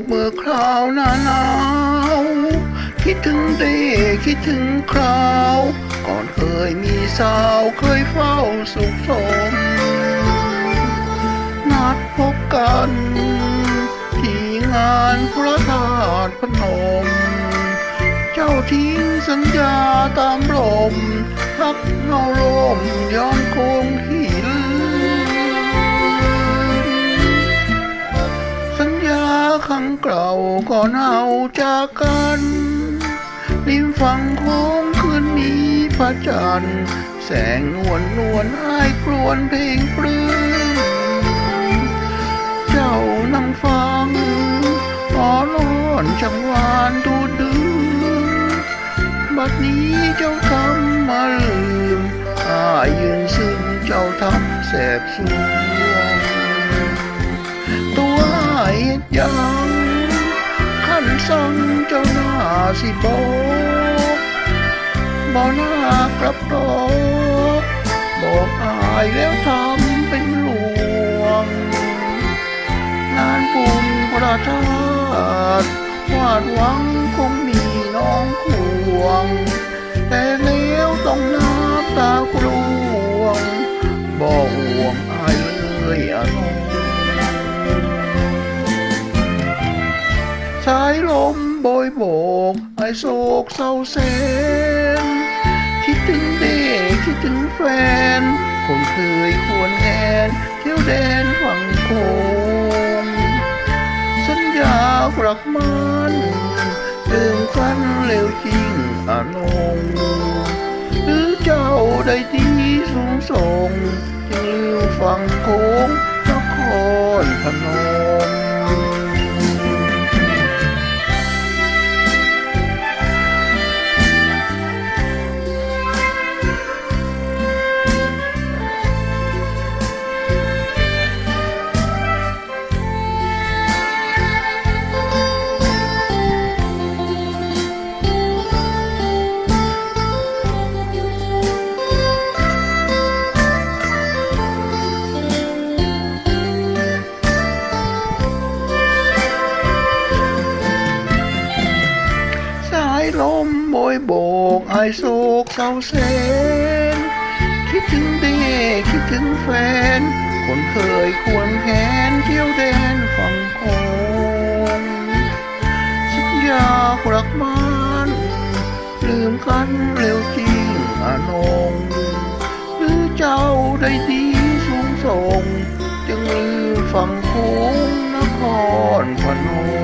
กเมื่อคราวหน้าหนาวคิดถึงเด็กคิดถึงคราว ก่อนเคยมีสาวเคยเฝ้าสุขสม นัดพบกัน ที่งานพระธาตุพนม เจ้าทิ้งสัญญาตามลมทักเงาลมย้อน ครั้งเก่าก่อนเอาจากกันริมฝั่งโค้งคืนนี้พระจันทร์แสงนวลนวลอ้ายกลวนเพลงปลื้มเจ้านั่งฟังอ่อนร้อนจังหวานดูดดื่มบัดนี้เจ้าทำมาลืมอ้ายยืนซึมเจ้าทำแสบสวง เหยังขันสังเจ้าหน้าสิบอกบอกหน้ากลับตอกบอกอายแล้วทำเป็นหลวง งานบุญประทาตวาดหวังคงมีน้องควง ลมโบยโบกไอโศกเศร้าแสนคิดถึงเด็กคิดถึงแฟน คนเคยควรแอนเที่ยวแดนฝั่งโคงสัญญารักมันเดิมกันเร็วจริงอานงหรือเจ้าได้ดีสูงส่งจึงลืมฝั่งโคงายลมโบยโบกไอโศกเศร้าแสนคิดถึงเด็กคิดถึงแฟน คนเคยควงแขนเที่ยวแดนฝั่งคงสัญญารักมันลืมกันเร็วจริงอานงหรือเจ้าได้ดีสูงส่ง จึงลืมฝั่งคงนครพนม